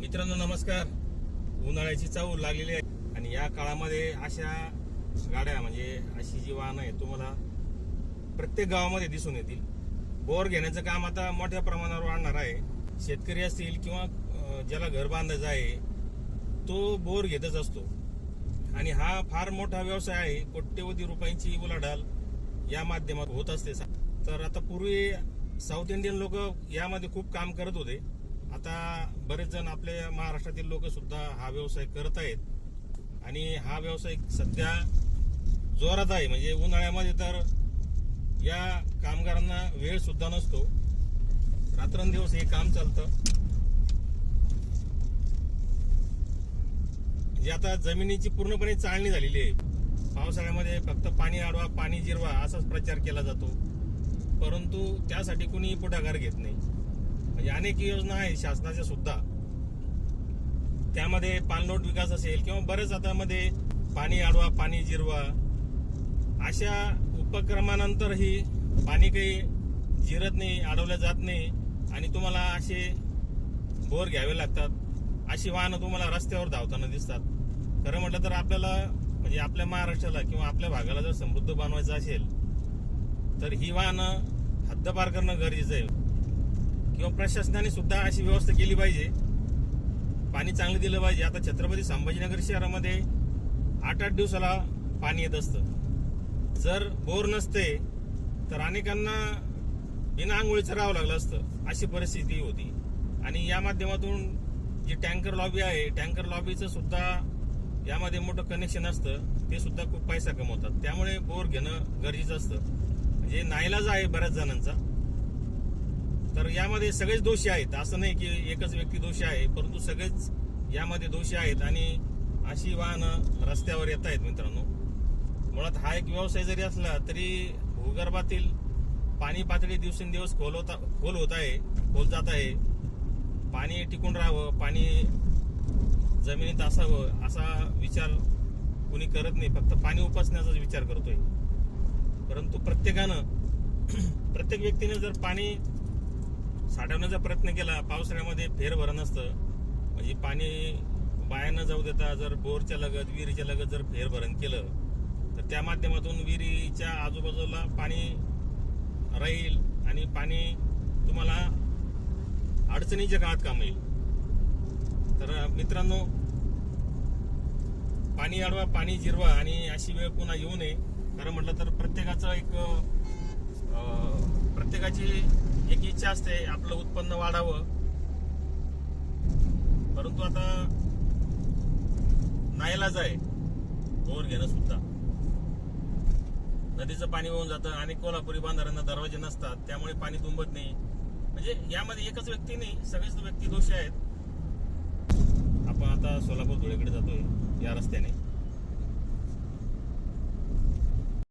मित्रांनो नमस्कार. उन्हाळ्याची चाहूल लागलेली आहे. आणि या काळामध्ये अशा गाड्या म्हणजे अशी जी वाहनं आहे तुम्हाला प्रत्येक गावामध्ये दिसून येतील. बोर घेण्याचं काम आता मोठ्या प्रमाणावर वाढणार आहे. शेतकरी असतील किंवा ज्याला घर बांधायचं आहे तो बोर घेतच असतो. आणि हा फार मोठा व्यवसाय आहे. कोट्यवधी रुपयांची उलाढाल या माध्यमात होत असते. तर आता पूर्वी साऊथ इंडियन लोक यामध्ये खूप काम करत होते. आता बरेच जण आपल्या महाराष्ट्रातील लोक सुद्धा हा व्यवसाय करत आहेत. आणि हा व्यवसाय सध्या जोरात आहे. म्हणजे उन्हाळ्यामध्ये तर या कामगारांना वेळ सुद्धा नसतो. रात्रंदिवस हे काम चालतं. म्हणजे आता जमिनीची पूर्णपणे चाळणी झालेली आहे. पावसाळ्यामध्ये फक्त पाणी अडवा पाणी जिरवा असाच प्रचार केला जातो. परंतु त्यासाठी कुणी पुढाकार घेत नाही. म्हणजे अनेक योजना आहेत शासनाच्या सुद्धा. त्यामध्ये पाणलोट विकास असेल किंवा बरेच आता मध्ये पाणी आडवा पाणी जिरवा अशा उपक्रमानंतरही पाणी काही जिरत नाही अडवलं जात नाही आणि तुम्हाला असे बोर घ्यावे लागतात. अशी वाहनं तुम्हाला रस्त्यावर धावताना दिसतात. खरं म्हटलं तर आपल्याला म्हणजे आपल्या महाराष्ट्राला किंवा आपल्या भागाला जर समृद्ध बनवायचं असेल तर ही वाहनं हद्दपार करणं गरजेचं आहे. किंवा प्रशासनाने सुद्धा अशी व्यवस्था केली पाहिजे. पाणी चांगलं दिलं पाहिजे. आता छत्रपती संभाजीनगर शहरामध्ये आठ आठ दिवसाला पाणी येत असतं. जर बोर नसते तर अनेकांना बिना आंघोळीचं राहावं लागलं असतं. अशी परिस्थिती होती. आणि या माध्यमातून जी टँकर लॉबी आहे टँकर लॉबीचं सुद्धा यामध्ये मोठं कनेक्शन असतं. ते सुद्धा खूप पैसा कमवतात. त्यामुळे बोर घेणं गरजेचं असतं. म्हणजे नाईलाज आहे बऱ्याच जणांचा. तर यामध्ये सगळेच दोषी आहेत. असं नाही की एकच व्यक्ती दोषी आहे परंतु सगळेच यामध्ये दोषी आहेत आणि अशी वाहनं रस्त्यावर येत आहेत मित्रांनो. मुळात हा एक व्यवसाय जरी असला तरी भूगर्भातील पाणी पातळी दिवसेंदिवस खोल होता खोल होत आहे खोल जात आहे. पाणी टिकून राहावं पाणी जमिनीत असावं असा विचार कुणी करत नाही. फक्त पाणी उपसण्याचाच विचार करतोय. परंतु प्रत्येकानं प्रत्येक व्यक्तीने जर पाणी साठवण्याचा प्रयत्न केला. पावसाळ्यामध्ये फेरभरण असतं म्हणजे पाणी बाया न जाऊ देता जर बोरच्या लगत विहिरीच्या लगत जर फेरभरण केलं तर त्या माध्यमातून विहिरीच्या आजूबाजूला पाणी राहील आणि पाणी तुम्हाला अडचणीच्या काळात काम येईल तर मित्रांनो पाणी अडवा पाणी जिरवा आणि अशी वेळ पुन्हा येऊ नये. खरं म्हटलं तर प्रत्येकाचं एक प्रत्येकाची एक इच्छा असते आपलं उत्पन्न वाढावं. परंतु आता नाईलाज आहे बोर घेणं सुद्धा. नदीचं पाणी वाहून जातं आणि कोल्हापुरी बांधाऱ्यांना दरवाजे नसतात त्यामुळे पाणी तुंबत नाही. म्हणजे यामध्ये एकच व्यक्ती नाही सगळेच व्यक्ती दोषी आहेत. आपण आता सोलापूर धुळेकडे जातोय या रस्त्याने.